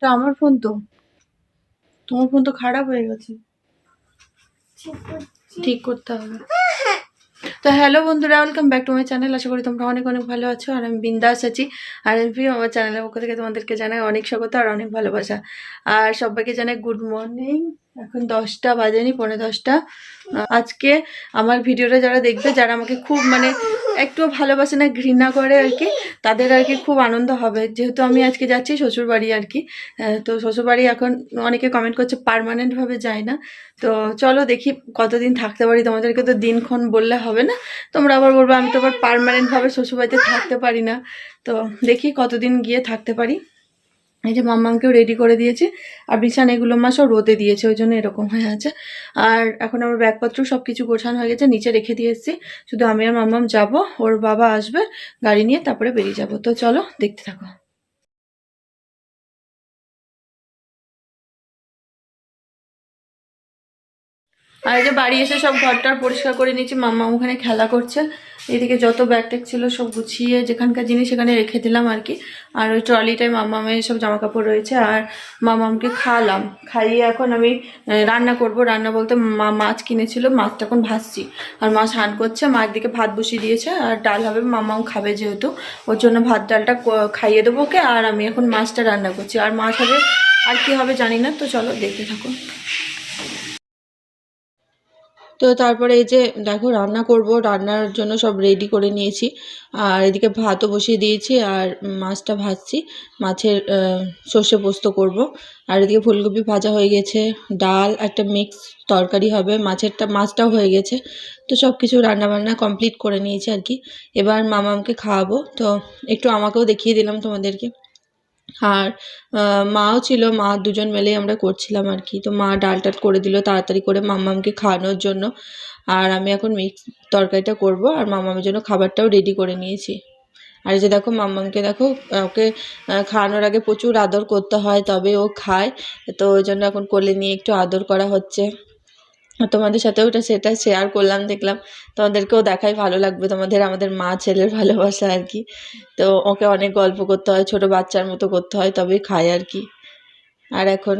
এটা আমার ফোন তো। তোমার ফোন তো খারাপ হয়ে গেছে। ঠিক করতে হবে। তো হ্যালো বন্ধুরা welcome back to my channel আশা করি তোমরা অনেক অনেক ভালো আছো, আর আমি বিন্দাস আছি। আর এমপি আমার চ্যানেলের পক্ষ থেকে তোমাদেরকে জানাই অনেক স্বাগত আর অনেক ভালোবাসা। আর সবাইকে জানাই গুড মর্নিং এখন দশটা বাজেনি, পৌনে দশটা। আজকে আমার ভিডিওটা যারা দেখবে, যারা আমাকে খুব মানে একটু ভালোবাসে না, ঘৃণা করে আর কি, তাদের আর কি খুব আনন্দ হবে। যেহেতু আমি আজকে যাচ্ছি শ্বশুরবাড়ি আর কি তো শ্বশুরবাড়ি এখন অনেকে কমেন্ট করছে পারমানেন্টভাবে যায় না। তো চলো দেখি কতদিন থাকতে পারি। তোমাদেরকে তো দিনক্ষণ বললে হবে না। তোমরা আবার বলব, আমি তো আবার পারমানেন্টভাবে শ্বশুরবাড়িতে থাকতে পারি না। তো দেখি কতদিন গিয়ে থাকতে পারি। এই যে মাম্মামকেও রেডি করে দিয়েছে, আর বিছানা এগুলো মা সব রোদে দিয়েছে, ওই জন্য এরকম হয়ে আছে। আর এখন আমার ব্যাগপত্র সব কিছু গোছানো হয়ে গেছে, নিচে রেখে দিয়ে এসেছি। শুধু আমি আর মাম্মাম যাব, ওর বাবা আসবে, গাড়ি নিয়ে তারপরে বেরিয়ে যাব। তো চলো, দেখতে থাকো। আর এই যে বাড়ি এসে সব ঘরটার পরিষ্কার করে নিয়েছি, মাম্মা ওখানে খেলা করছে। এদিকে যত ব্যাগ ট্যাগ ছিল সব গুছিয়ে যেখানকার জিনিস সেখানে রেখে দিলাম আর কি। আর ওই ট্রলিটায় মামামের সব জামা কাপড় রয়েছে আর মামামকে খাওয়ালাম। খাইয়ে এখন আমি রান্না করব। রান্না বলতে মা মাছ কিনেছিল, মাছটা এখন ভাজছি। আর মাছ হান করছে, মা একদিকে ভাত বসিয়ে দিয়েছে আর ডাল হবে মামাও খাবে যেহেতু। ওর জন্য ভাত, ডালটা খাইয়ে দেবো ওকে। আর আমি এখন মাছটা রান্না করছি। আর মাছ হবে, আর কি হবে জানি না, তো চলো দেখতে থাকো তো তারপরে এই যে, দেখো, রান্না করব, রান্নার জন্য সব রেডি করে নিয়েছি। আর এদিকে ভাতও বসিয়ে দিয়েছি, আর মাছটা ভাজছি। মাছের সর্ষে পোস্ত করব। আর এদিকে ফুলকপি ভাজা হয়ে গেছে, ডাল, একটা মিক্স তরকারি হবে। মাছেরটা, মাছটাও হয়ে গেছে। তো সব কিছু রান্নাবান্না কমপ্লিট করে নিয়েছি আর কি। এবার মামামকে খাওয়াবো। তো একটু আমাকেও দেখিয়ে দিলাম তোমাদেরকে। আর মাও ছিল, মা দুজন মিলেই আমরা করছিলাম আর কি। তো মা ডাল টাল করে দিল তাড়াতাড়ি করে মাম্মামকে খাওয়ানোর জন্য। আর আমি এখন মিক্স তরকারিটা করব আর মাম্মামের জন্য খাবারটাও রেডি করে নিয়েছি। আর যে দেখো, মাম্মামকে দেখো, ওকে খাওয়ানোর আগে প্রচুর আদর করতে হয়, তবে ও খায়। তো ওই জন্য এখন কোলে নিয়ে একটু আদর করা হচ্ছে। তোমাদের সাথেও ওটা সেটা শেয়ার করলাম, দেখলাম তোমাদেরকেও দেখাই ভালো লাগবে, তোমাদের আমাদের মা ছেলের ভালোবাসা আর কি। তো ওকে অনেক গল্প করতে হয়, ছোট বাচ্চার মতো করতে হয়, তবেই খায় আর কি। আর এখন,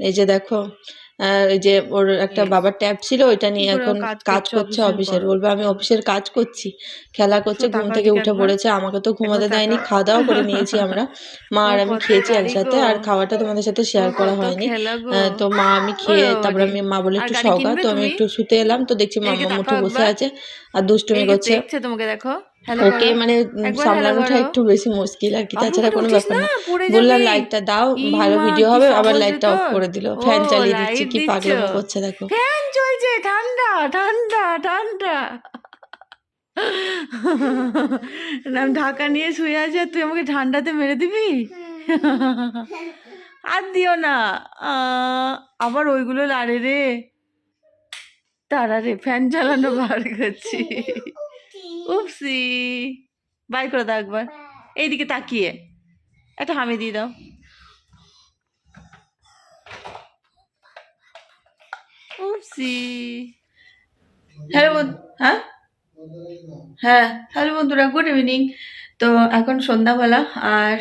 এই যে দেখো আহ, যে ওর একটা বাবার ট্যাব ছিল ওইটা নিয়ে এখন কাজ করছে অফিসের বলবে আমি অফিসের কাজ করছি খেলা করছে ঘুম থেকে উঠে পড়েছে আমাকে তো ঘুমাতে দেয়নি খাওয়া দাওয়া করে নিয়েছি আমরা। মা আর আমি খেয়েছি একসাথে আর খাওয়াটা তোমাদের সাথে শেয়ার করা হয়নি। তো মা আমি খেয়ে তারপরে আমি মা বলে একটু সগা তো আমি একটু শুতে এলাম। তো দেখছি মাম্মা মুঠো বসে আছে আর দুষ্টুমি করছে। তোমাকে দেখো। ওকে মানে সামলানোটা একটু বেশি মুশকিল আর কি তাছাড়া কোনো ব্যাপার না, বললাম লাইটটা দাও ভালো ভিডিও হবে আবার লাইটটা অফ করে দিল। ফ্যান চালিয়ে দিচ্ছে কি পাগলামো করছে দেখো। ফ্যান চলছে ঠান্ডা ঠান্ডা ঠান্ডা। না ঢাকা নিয়ে শুয়ে আছে আর তুই আমাকে ঠান্ডাতে মেরে দিবি? আর দিও না। আবার ওইগুলো লাড়ে রে। তারা রে ফ্যান চালানো বার করছি। উপসি বাই করে দাও একবার। এইদিকে তাকিয়ে। একটা হামি দিয়ে দাও। উপসি হ্যালো হ্যাঁ? হ্যাঁ হ্যালো বন্ধুরা গুড ইভিনিং তো এখন সন্ধ্যাবেলা, আর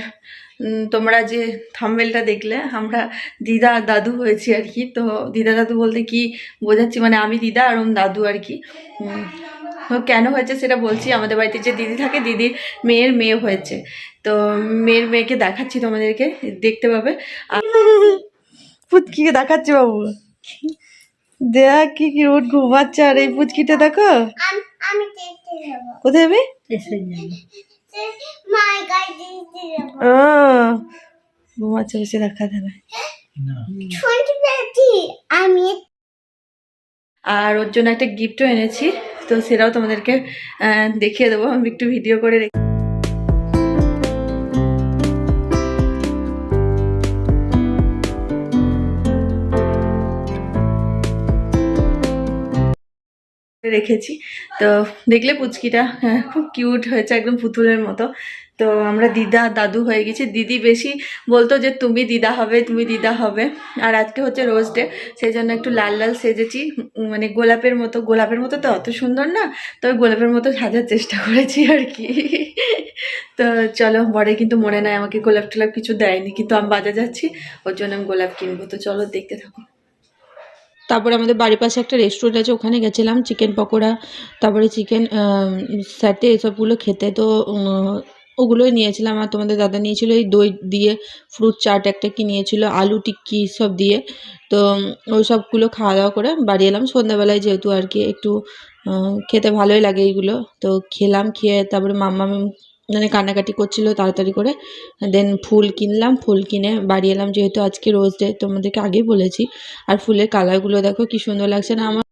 তোমরা যে থাম্বেলটা দেখলে, আমরা দিদা দাদু হয়েছি আর কি। তো দিদা দাদু বলতে কি বোঝাচ্ছি মানে আমি দিদা আর ওম দাদু আর কি। কেন হয়েছে সেটা বলছি। আমাদের বাড়িতে যে দিদি থাকে দিদির মেয়ের মেয়ে হয়েছে। তো মেয়ের মেয়েকে দেখাচ্ছি তোমাদেরকে দেখতে পাবে। পুচকিকে দেখাচ্ছি বাবু। দেখ কি কি রোদ ঘুমাচ্ছে আর এই পুচকিটা দেখো। কোথায় যাবে? ঘুমাচ্ছে বেশি দেখা যায় আর ওর জন্য একটা গিফটও এনেছি। তো সেটাও তোমাদেরকে দেখিয়ে দেবো। আমি একটু ভিডিও করে রেখে রেখেছি। তো দেখলে পুচকিটা হ্যাঁ, খুব কিউট হয়েছে একদম পুতুলের মতো। তো আমরা দিদা দাদু হয়ে গেছি। দিদি বেশি বলতো যে তুমি দিদা হবে তুমি দিদা হবে। আর আজকে হচ্ছে রোজ ডে সেই জন্য একটু লাল লাল সেজেছি। মানে গোলাপের মতো গোলাপের মতো তো অত সুন্দর না তবে গোলাপের মতো সাজার চেষ্টা করেছি আর কি। তো চলো বরে কিন্তু মনে নাই আমাকে গোলাপ টোলাপ কিছু দেয়নি কিন্তু আমি বাজার যাচ্ছি ওর জন্য আমি গোলাপ কিনবো। তো চলো দেখতে থাকো। তারপরে আমাদের বাড়ির পাশে একটা রেস্টুরেন্ট আছে, ওখানে গেছিলাম চিকেন পকোড়া, তারপরে চিকেন স্যাটে এসবগুলো খেতে। তো ওগুলোই নিয়েছিলাম আর তোমাদের দাদা নিয়েছিল এই দই দিয়ে ফ্রুট চাট একটা কি নিয়েছিল, আলু টিক্কি সব দিয়ে। তো ওই সবগুলো খাওয়া দাওয়া করে বাড়ি এলাম। সন্ধ্যাবেলায় যেহেতু আর কি একটু খেতে ভালোই লাগে এইগুলো। তো খেলাম, খেয়ে তারপরে মাম্মা মানে কান্নাকাটি করছিল তাড়াতাড়ি করে। দেন ফুল কিনলাম, ফুল কিনে বাড়ি এলাম। যেহেতু আজকে রোজ ডে তোমাদেরকে আগেই বলেছি। আর ফুলের কালারগুলো দেখো কি সুন্দর লাগছে না? আমার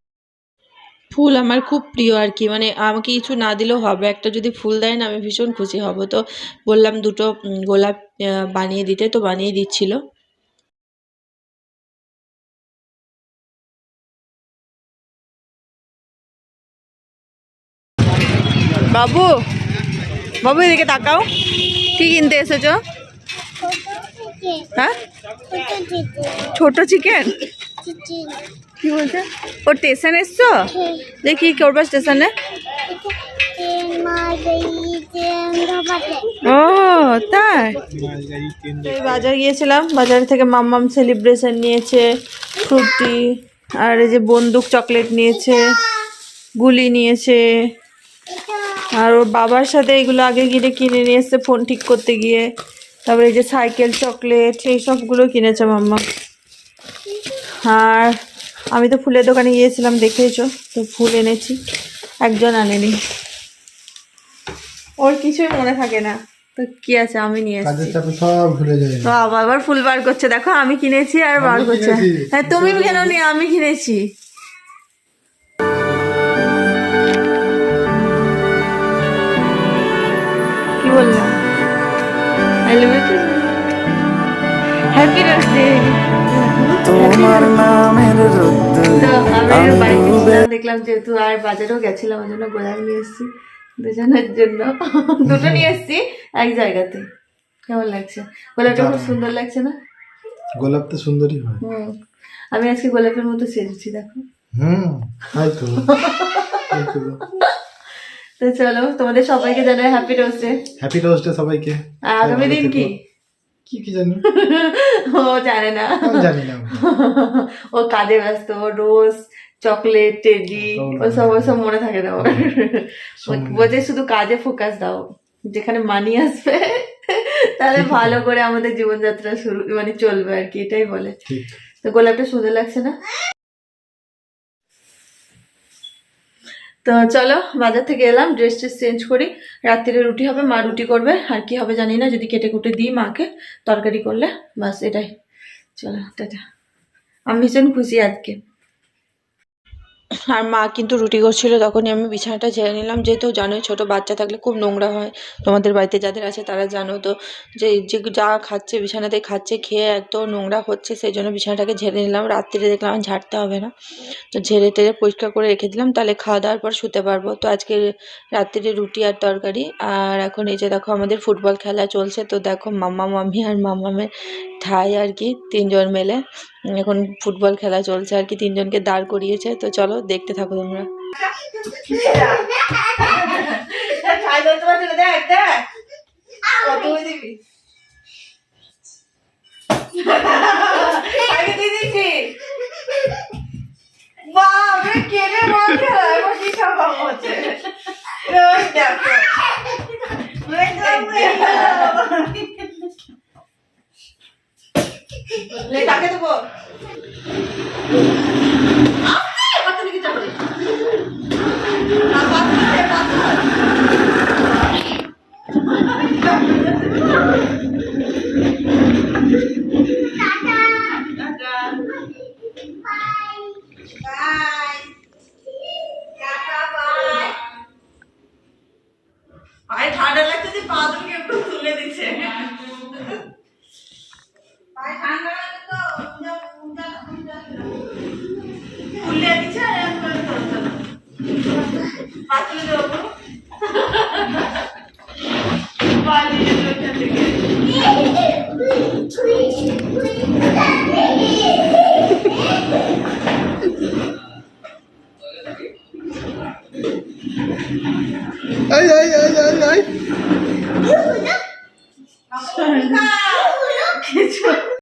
ফুল আমার খুব প্রিয় আর কি। মানে আমাকে কিছু না দিলেও হবে। একটা যদি ফুল দেয় না, আমি ভীষণ খুশি হব। তো বললাম দুটো গোলাপ বানিয়ে দিতে। তো বানিয়ে দিচ্ছিল। বাবু! বাবু, এদিকে তাকাও। কি কিনতে এসেছ? হ্যাঁ? ছোট চিকেন? কি বলছে? ওর স্টেশন এসছো? দেখি করবা স্টেশনে। ও, তাই? বাজার গিয়েছিলাম। বাজার থেকে মাম্মাম সেলিব্রেশন নিয়েছে, ফ্রুটি, আর এই যে বন্দুক চকলেট নিয়েছে, গুলি নিয়েছে। আর ওর বাবার সাথে এগুলো আগে গিয়ে কিনে নিয়ে এসছে ফোন ঠিক করতে গিয়ে। তারপরে এই যে সাইকেল চকলেট এই সবগুলো কিনেছে মাম্মা। আর আমি তো ফুলের দোকানে গিয়েছিলাম দেখেছ? তো ফুল এনেছি একজন আনেনি। ওর কিছুই মনে থাকে না। তো কি আছে আমি নিয়ে এসেছি। বাবা আবার ফুল বার করছে। দেখো আমি কিনেছি আর বার করছে। হ্যাঁ তুমি কেন নি? আমি কিনেছি। তোমার নামের আমি দেখলাম যেহেতু আর বাজারেও গেছিলাম ওই জন্য গোলাপ নিয়ে এসেছি দুজনের জন্য। দুটো নিয়ে এসেছি এক জায়গাতে। কেমন লাগছে? গোলাপটা খুব সুন্দর লাগছে না? গোলাপ তো সুন্দরই হয়। হুম। আমি আজকে গোলাপের মতো সেজেছি দেখো। হুম তাই তো। চলো তোমাদের সবাইকে জানাই হ্যাপি রোস্টে হ্যাপি রোস্টে সবাইকে। আর আগামী দিন কি? কি কি জানি? ও জানে না। জানি না। ও কাজে ব্যস্ত রোজ চকলেট টেডি ও সব ও মনে থাকে না ওর বলছে শুধু কাজে ফোকাস দাও যেখানে মানি আসবে তাহলে ভালো করে আমাদের জীবনযাত্রা শুরু মানে চলবে আর কি এটাই বলে। তো গোলাপটা সুন্দর লাগছে না? তো চলো, বাজার থেকে এলাম ড্রেস ট্রেস চেঞ্জ করি। রাত্রিরে রুটি হবে, মা রুটি করবে। আর কি হবে জানি না, যদি কেটে কুটে দিই মাকে, তরকারি করলে বাস এটাই। চলো, টাটা। আমি ভীষণ খুশি আজকে। আর মা কিন্তু রুটি করছিল তখনই আমি বিছানাটা ঝেড়ে নিলাম। যেহেতু জানোই ছোট বাচ্চা থাকলে খুব নোংরা হয়। তোমাদের বাড়িতে যাদের আছে তারা জানো তো, যে যে যা খাচ্ছে, বিছানাতে খাচ্ছে, খেয়ে একদম নোংরা হচ্ছে, সেই জন্য বিছানাটাকে ঝেড়ে নিলাম। রাত্রিরে দেখলাম ঝাড়তে হবে না। তো ঝেড়ে টেড়ে পরিষ্কার করে রেখে দিলাম। তাহলে খাওয়া দাওয়ার পর শুতে পারব। তো আজকে রাত্রিরে রুটি আর তরকারি। আর এখন এই যে দেখো আমাদের ফুটবল খেলা চলছে। তো দেখো মাম্মা, মাম্মি আর মাম্মামের ঠাই আর কি তিনজন মেলে। এখন ফুটবল খেলা চলছে আর কি তিনজনকে দাঁড় করিয়েছে। তো চলো দেখতে থাকো তোমরা। বাবা কেনে মন খেলা এবার কি খাওয়া হচ্ছে রোজ দেখো লে কাকে দেবো পায়ে ঠান্ডা লাগছে যে পা দুটোকে একটু তুলে দিচ্ছে। পা তুলে